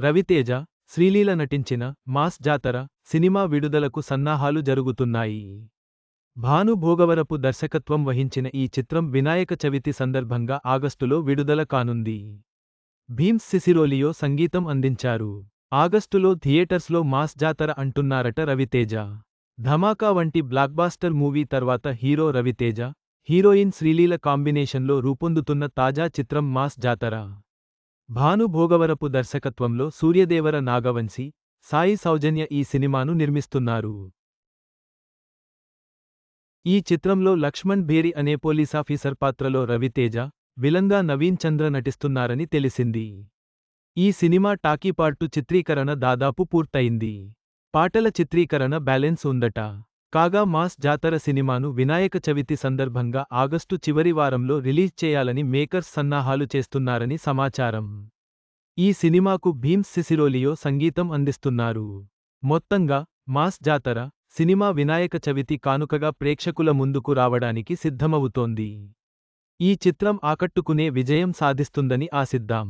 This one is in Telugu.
రవితేజ శ్రీలీల నటించిన మాస్ జాతర సినిమా విడుదలకు సన్నాహాలు జరుగుతున్నాయి. భాను భోగవరపు దర్శకత్వం వహించిన ఈ చిత్రం వినాయక చవితి సందర్భంగా ఆగస్టులో విడుదల కానుంది. భీమ్స్ సిసిరోలియో సంగీతం అందించారు. ఆగస్టులో థియేటర్స్లో మాస్ జాతర అంటున్నారట రవితేజ. ధమాకా వంటి బ్లాక్బాస్టర్ మూవీ తర్వాత హీరో రవితేజ హీరోయిన్ శ్రీలీల కాంబినేషన్లో రూపొందుతున్న తాజా చిత్రం మాస్ జాతర. భాను భోగవరపు దర్శకత్వంలో సూర్యదేవర నాగవంశి సాయి సౌజన్య ఈ సినిమాను నిర్మిస్తున్నారు. ఈ చిత్రంలో లక్ష్మణ్ భేరి అనే పోలీసాఫీసర్ పాత్రలో రవితేజ విలంగా నవీన్ చంద్ర నటిస్తున్నారని తెలిసింది. ఈ సినిమా టాకీపార్టు చిత్రీకరణ దాదాపు పూర్తయింది. పాటల చిత్రీకరణ బ్యాలెన్స్ ఉందట. కాగా మాస్ జాతర సినిమాను వినాయక చవితి సందర్భంగా ఆగస్టు చివరి వారంలో రిలీజ్ చేయాలని మేకర్స్ సన్నాహాలు చేస్తున్నారని సమాచారం. ఈ సినిమాకు భీమ్స్ సిసిరోలియో సంగీతం అందిస్తున్నారు. మొత్తంగా మాస్ జాతర సినిమా వినాయక చవితి కానుకగా ప్రేక్షకుల ముందుకు రావడానికి సిద్ధమవుతోంది. ఈ చిత్రం ఆకట్టుకునే విజయం సాధిస్తుందని ఆశిద్దాం.